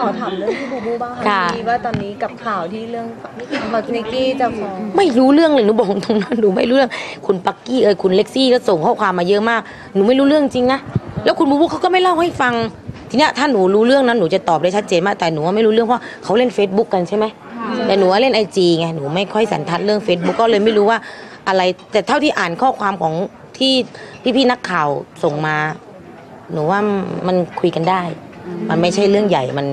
ขอถามเรื่องพี่บูบูบ้างค่ะค่ะ พี่ว่าตอนนี้กับข่าวที่เรื่องบอกนิกกี้จะฟ้อง ไม่รู้เรื่องเลยหนูบอกตรงนั้นหนูไม่รู้เรื่อง คุณปักกี้เอยคุณเล็กซี่ก็ส่งข้อความมาเยอะมากหนูไม่รู้เรื่องจริงนะแล้วคุณบูบูเขาก็ไม่เล่าให้ฟัง ทีเนี้ยถ้าหนูรู้เรื่องนั้นหนูจะตอบได้ชัดเจนมากแต่หนูว่าไม่รู้เรื่องเพราะเขาเล่น Facebook กันใช่ไหมแต่หนูว่าเล่นไอจีไงหนูไม่ค่อยสันทัดเรื่อง Facebook ก็เลยไม่รู้ว่าอะไร แต่เท่าที่อ่านข้อความของที่พี่ๆนักข่าวส่งมา หนูว่ามันคุยกันได้ มันไม่ใช่เรื่องใหญ่มัน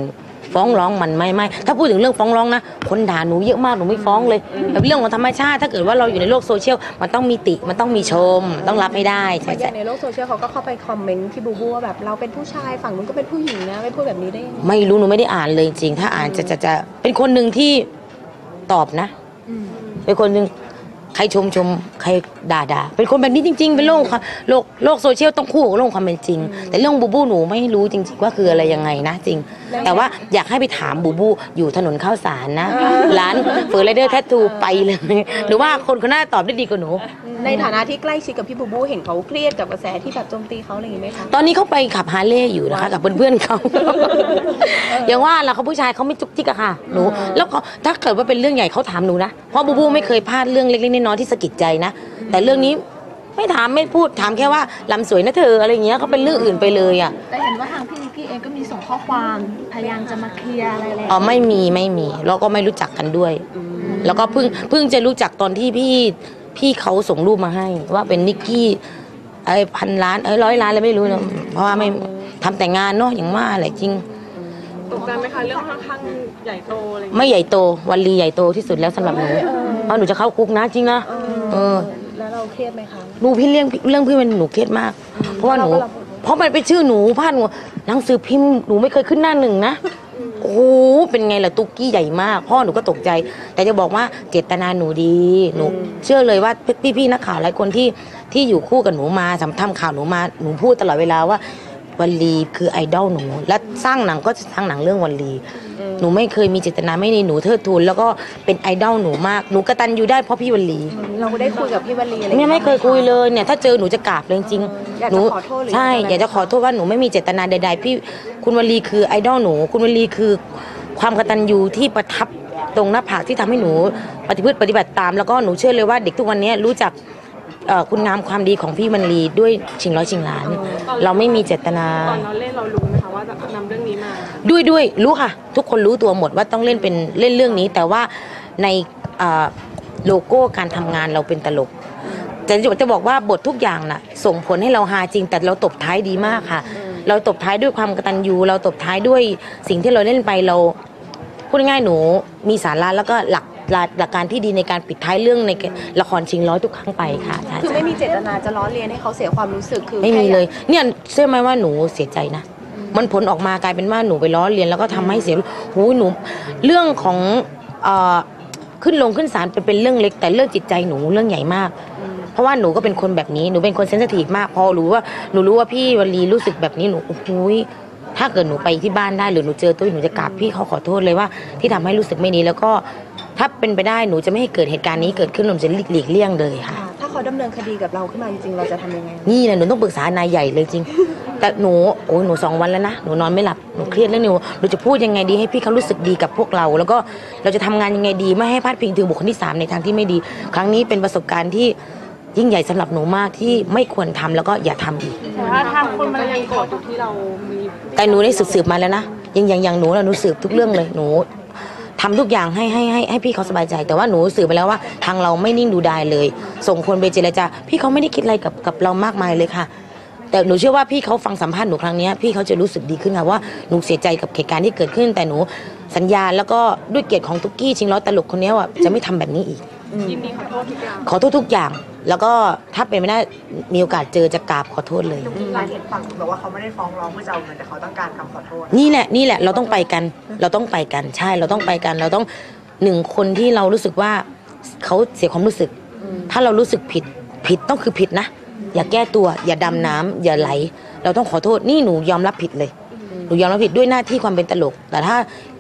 ฟ้องร้องมันไม่ไม่ถ้าพูดถึงเรื่องฟ้องร้องนะคนด่าหนูเยอะมากหนูไม่ฟ้องเลยแต่เรื่องของธรรมชาติ ถ้าเกิดว่าเราอยู่ในโลกโซเชียลมันต้องมีติมันต้องมีชม ต้องรับให้ได้เหมืใช่อนอใช่ย่างในโลกโซเชียลเขาก็เข้าไปคอมเมนต์พี่บูบูว่าแบบเราเป็นผู้ชายฝั่งนู้นก็เป็นผู้หญิงนะไม่พูดแบบนี้ได้ยังไงไม่รู้หนูไม่ได้อ่านเลยจริงถ้าอ่านจะจะจะเป็นคนหนึ่งที่ตอบนะเป็นคนหนึ่ง ใครชมชมใครด่าด่าเป็นคนแบบนี้จริง ๆ เป็นโลกความโลกโลกโซเชียลต้องคู่กับโลกความเป็นจริง แต่เรื่องบูบูหนูไม่รู้จริง ๆ ว่าคืออะไรยังไงนะจริง แต่ว่าอยากให้ไปถามบูบูอยู่ถนนข้าวสารนะ ร้านเฟอร์ไรเดอร์แททูไปเลยหรือว่าคนคนน่าตอบได้ดีกว่าหนู ในฐานะที่ใกล้ชิดกับพี่บูบูเห็นเขาเครียดกับกระแสที่แบบโจมตีเขาอะไรอย่างนี้ไหมคะ ตอนนี้เขาไปขับฮาร์เลย์อยู่นะคะกับเพื่อนๆเขาอย่างว่าเราเขาผู้ชายเขาไม่จุกจิกอะค่ะหนูแล้วก็ถ้าเกิดว่าเป็นเรื่องใหญ่เขาถามหนูนะเพราะบูบูไม่เคยพลาดเรื่องเล็กๆน้อยๆที่สะกิดใจนะแต่เรื่องนี้ไม่ถามไม่พูดถามแค่ว่าลำสวยนะเธออะไรอย่างเงี้ยเขาเป็นเรื่องอื่นไปเลยอะแต่เห็นว่าทางพี่นิกกี้เองก็มีส่งข้อความพยายามจะมาเคลียร์อะไรแล้วอ๋อไม่มีไม่มี แล้วก็ไม่รู้จักกันด้วย แล้วก็เพิ่งเพิ่งจะรู้จักตอนที่พี่ พี่เขาส่งรูปมาให้ ว่าเป็นนิกกี้ไอ้พันล้านเอ้ยร้อยล้านอะไรไม่รู้นะเพราะว่าไม่ทำแต่งานเนาะอย่างว่าแหละจริง ตกใจไหมคะเรื่องค่อนข้างใหญ่โตอะไรอย่างเงี้ยไม่ใหญ่โตวันลีใหญ่โตที่สุดแล้วสำหรับหนูเพราะหนูจะเข้าคุกนะจริงนะเออแล้วเราเครียดไหมคะหนูพี่เรื่องเรื่องพี่มันหนูเครียดมาก เพราะว่าหนู เพราะมันเป็นชื่อหนูพาดหัวหนังสือพิมพ์หนูไม่เคยขึ้นหน้าหนึ่งนะโอ้โหเป็นไงล่ะตุ๊กกี้ใหญ่มาก พ่อหนูก็ตกใจ แต่จะบอกว่าเจตนาหนูดีหนู เชื่อเลยว่าพี่พี่ๆนักข่าวหลายคนที่ที่อยู่คู่กับหนูมาทำทำข่าวหนูมาหนูพูดตลอดเวลาว่าวันลีคือไอดอลหนูและส ร้างหนังก็จะสร้างหนังเรื่องวันลี หนูไม่เคยมีเจตนาไม่ในหนูเทิดทูนแล้วก็เป็นไอดอลหนูมากหนูกระตันอยู่ได้เพราะพี่วันลีเราได้คุยกับพี่วลีอะไรเนี่ยไม่เคยคุยเลยเนี่ยถ้าเจอหนูจะกราบเลยจริงอยากๆหนูจะขอโทษหรือใช่อะไรอยากจะขอโทษว่าหนูไม่มีเจตนาใด ๆ พี่คุณวลีคือไอดอลหนู คุณวลีคือความกตัญญูที่ประทับตรงหน้าผากที่ทำให้หนูปฏิพฤติปฏิบัติตามแล้วก็หนูเชื่อเลยว่าเด็กทุกวันนี้รู้จักเอ่อคุณงามความดีของพี่วันลีด้วยชิงร้อยชิงล้าน เราไม่มีเจตนาตอนเราเล่นเรารู้ไหมคะ ว่าจะนำเรื่องนี้มาด้วยด้วยรู้ค่ะ ทุกคนรู้ตัวหมดว่าต้องเล่นเป็นเล่นเรื่องนี้ แต่ว่าในอ่าโลโก้การทำงานเราเป็นตลกแต่จะบอกว่าบททุกอย่างน่ะ ส่งผลให้เราฮาจริง แต่เราตบท้ายดีมากค่ะ เราตบท้ายด้วยความกตัญญูเราตบท้ายด้วยสิ่งที่เราเล่นไปเราพูดง่ายๆหนูมีสาระแล้วก็หลักหลักหลักการที่ดีในการปิดท้ายเรื่องในละครชิงร้อยทุกครั้งไปค่ะใช่คือใช่ไม่มีเจตนาจะล้อเลียนให้เขาเสียความรู้สึกคือไม่มีแค่เลย เนี่ยเชื่อไหมว่าหนูเสียใจนะ มันผลออกมากลายเป็นว่าหนูไปล้อเลียนแล้วก็ทำให้เสียหูยหนูเรื่องของเอ่อขึ้นลงขึ้นศาลเป็นเป็นเรื่องเล็ก แต่เรื่องจิตใจหนูเรื่องใหญ่มาก เพราะว่าหนูก็เป็นคนแบบนี้หนูเป็นคนเซนซิทีฟมากพอรู้ว่าหนูรู้ว่าพี่วลีรู้สึกแบบนี้หนูโอ้โหยถ้าเกิดหนูไปที่บ้านได้หรือหนูเจอตัวหนูจะกราบพี่เขาขอโทษเลยว่า ที่ทำให้รู้สึกไม่ดีแล้วก็ถ้าเป็นไปได้หนูจะไม่ให้เกิดเหตุการณ์นี้เกิดขึ้นหนูจะหลีกเลี่ยงเลยค่ะ ค่ะ เขาดำเนินคดีกับเราขึ้นมาจริงๆ เราจะทำยังไง นี่แหละหนูต้องปรึกษานายใหญ่เลยจริง แต่หนูโอ้ยหนูสองวันแล้วนะ หนูนอนไม่หลับ หนูเครียดเรื่องนี้หนูจะพูดยังไงดีให้พี่เขารู้สึกดีกับพวกเรา แล้วก็เราจะทำงานยังไงดี ไม่ให้พลาดพิงถึงบุคคลที่สามในทางที่ไม่ดี ครั้งนี้เป็นประสบการณ์ที่ยิ่งใหญ่สำหรับหนูมากที่ไม่ควรทำแล้วก็อย่าทำอีกแต่ว่าทางคนมันยังโกรธอยู่ที่เรามีแต่หนูได้สืบสืบมาแล้วนะยังยังยังหนูนะหนูสืบทุกเรื่องเลยหนู ทำทุกอย่างให้ให้ให้ให้พี่เขาสบายใจ แต่ว่าหนูสื่อไปแล้วว่าทางเราไม่นิ่งดูดายเลย ส่งคนไปเจรจาพี่เขาไม่ได้คิดอะไรกับกับเรามากมายเลยค่ะ แต่หนูเชื่อว่าพี่เขาฟังสัมภาษณ์หนูครั้งนี้พี่เขาจะรู้สึกดีขึ้นค่ะว่าหนูเสียใจกับเหตุการณ์ที่เกิดขึ้น แต่หนูสัญญาแล้วก็ด้วยเกียรติของตุ๊กกี้ชิงร้อตลกคนนี้ว่าจะไม่ทำแบบนี้อีก ยินดีขอโทษทุกอย่างขอโทษทุกอย่าง แล้วก็ถ้าเป็นไม่ได้มีโอกาสเจอจะกราบขอโทษเลยหลายคนฟังบอกว่าเขาไม่ได้ฟ้องร้องเพื่อจะเอาเงินแต่เขาต้องการคำขอโทษ นี่แหละนี่แหละเราต้องไปกัน เราต้องไปกันใช่เราต้องไปกัน เราต้องหนึ่งคนที่เรารู้สึกว่าเขาเสียความรู้สึก ถ้าเรารู้สึกผิดผิดต้องคือผิดนะ อย่าแก้ตัว อย่าดำน้ำอย่าไหล เราต้องขอโทษนี่หนูยอมรับผิดเลย หนูยอมรับผิดด้วยหน้าที่ความเป็นตลก แต่ถ้า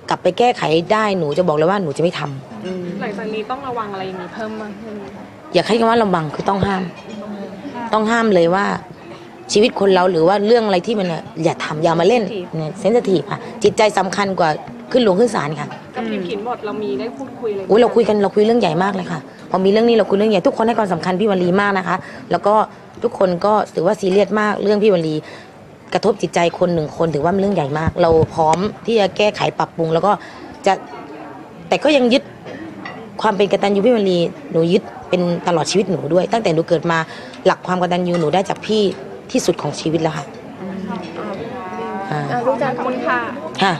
กลับไปแก้ไขได้หนูจะบอกเลยว่าหนูจะไม่ทำหลังจากนี้ต้องระวังอะไรอย่างนี้เพิ่มมากขึ้นไหมคะอย่าใช้คำว่าระวังคือต้องห้าม ต้องห้ามเลยว่า ชีวิตคนเราหรือว่าเรื่องอะไรที่มันอะอย่าทำอย่ามาเล่นเนี่ยเซนซิทีฟค่ะ จิตใจสำคัญกว่าขึ้นลงขึ้นศาลค่ะกับทีมขินบทเรามีได้พูดคุยอะไรอุ้ยเราคุยกันเราคุยเรื่องใหญ่มากเลยค่ะ พอมีเรื่องนี้เราคุยเรื่องใหญ่ทุกคนให้ความสำคัญพี่วลีมากนะคะ แล้วก็ทุกคนก็ถือว่าซีเรียสมากเรื่องพี่วลี กระทบจิตใจคนหนึ่งคนถือว่ามันเรื่องใหญ่มาก เราพร้อมที่จะแก้ไขปรับปรุง แล้วก็จะแต่ก็ยังยึดความเป็นกตัญญูพี่วลีหนูยึดเป็นตลอดชีวิตหนูด้วย ตั้งแต่หนูเกิดมาหลักความกตัญญูหนูได้จากพี่ที่สุดของชีวิตแล้วค่ะอ่าอะรู้จักขอบคุณค่ะค่ะ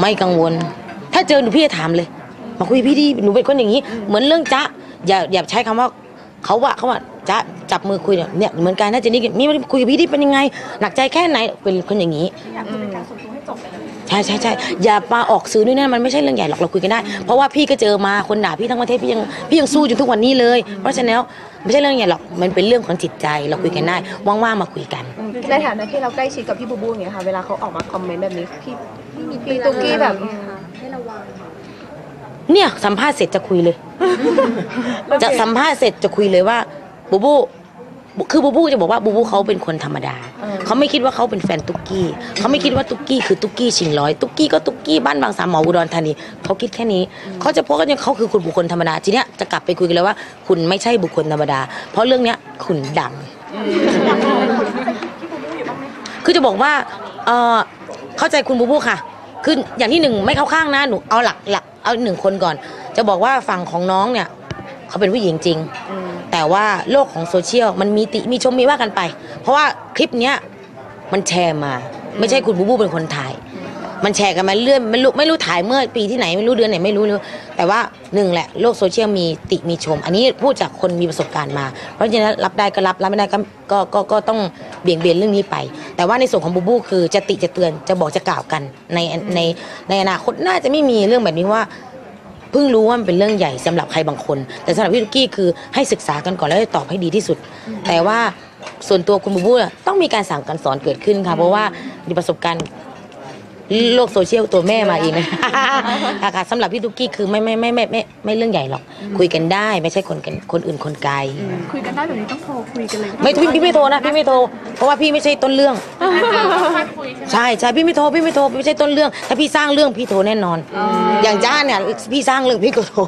ไม่กังวล ถ้าเจอหนูพี่จะถามเลยมาคุยพี่ดิหนูเป็นคนอย่างนี้ เหมือนเรื่องจ๊ะอย่าอย่าใช้คำว่าเขาว่าเขาว่าจ๊ะ จับมือคุยเนี่ยเนี่ยเหมือนกันน่าจะนี่มีคุยกับพี่ดิเป็นยังไง หนักใจแค่ไหนเป็นคนอย่างนี้ใช่ใช่ใช่อย่ามาออกสื่อด้วยนะมันไม่ใช่เรื่องใหญ่หรอกเราคุยกันได้ เพราะว่าพี่ก็เจอมาคนด่าพี่ทั้งประเทศพี่ยังพี่ยังสู้จนทุกวันนี้เลย เพราะฉะนั้นไม่ใช่เรื่องใหญ่หรอกมันเป็นเรื่องของจิตใจเราคุยกันได้ว่างๆมาคุยกัน ในฐานะที่เราใกล้ชิดกับพี่บูบูอย่างเงี้ยค่ะเวลาเขาออกมาคอมเมนต์แบบนี้พี่พี่ตุ๊กกี้แบบเนี่ยสัมภาษณ์เสร็จจะคุยเลย จะสัมภาษณ์เสร็จจะคุยเลยว่าบูบู คือบูบูจะบอกว่าบูบูเขาเป็นคนธรรมดาเออเขาไม่คิดว่าเขาเป็นแฟนตุ๊กกี้ เขาไม่คิดว่าตุ๊กกี้คือตุ๊กกี้ชิงร้อยตุ๊กกี้ก็ตุ๊กกี้บ้านบางสามหมออุดรธานีเขาคิดแค่นี้ เขาจะพบกันยังเขาคือคุณบุคคลธรรมดาทีเนี้ยจะกลับไปคุยกันเลยว่า คุณไม่ใช่บุคคลธรรมดา เพราะเรื่องเนี้ยคุณดัง คือจะบอกว่าเออเข้าใจคุณบูบูค่ะ คืออย่างที่หนึ่งไม่เข้าข้างนะหนูเอาหลักหลักเอาหนึ่งคนก่อน จะบอกว่าฝั่งของน้องเนี่ย เขาเป็นผู้หญิงจริง แต่ว่าโลกของโซเชียลมันมีติมีชมมีว่ากันไป เพราะว่าคลิปเนี้ยมันแชร์มา ไม่ใช่คุณบูบูเป็นคนถ่าย มันแชร์กันมาเรื่อยไม่รู้ไม่รู้ถ่ายเมื่อปีที่ไหนไม่รู้เดือนไหนไม่รู้เลยแต่ว่าหนึ่งแหละโลกโซเชียลมีติมีชม อันนี้พูดจากคนมีประสบการณ์มา เพราะฉะนั้นรับได้ก็รับรับไม่ได้ก็ก็ก็ก็ต้องเบี่ยงเบนเรื่องนี้ไป แต่ว่าในส่วนของบูบูคือจะติจะเตือนจะบอกจะกล่าวกันในในในอนาคตน่าจะไม่มีเรื่องแบบนี้ว่า เพิ่งรู้ว่ามันเป็นเรื่องใหญ่สำหรับใครบางคน แต่สำหรับพี่ลูกกี้คือให้ศึกษากันก่อนแล้วตอบให้ดีที่สุด แต่ว่าส่วนตัวคุณบูบูต้องมีการสั่งการสอนเกิดขึ้นค่ะเพราะว่ามีประสบการณ์ โลกโซเชียลตัวแม่มาเองนะค่ะสำหรับพี่ตุ๊กกี้คือไม่ไม่ไม่ไม่ไม่ไม่เรื่องใหญ่หรอก คุยกันได้ไม่ใช่คนกันคนอื่นคนไกล คุยกันได้แบบนี้ต้องโทรคุยกันเลยไม่พี่พี่ไม่โทรนะพี่ไม่โทรเพราะว่าพี่ไม่ใช่ต้นเรื่อง ใช่ใช่พี่ไม่โทรพี่ไม่โทรพี่ไม่ใช่ต้นเรื่อง ถ้าพี่สร้างเรื่องพี่โทรแน่นอน อย่างจ้าเนี่ยพี่สร้างเรื่องพี่ก็โทร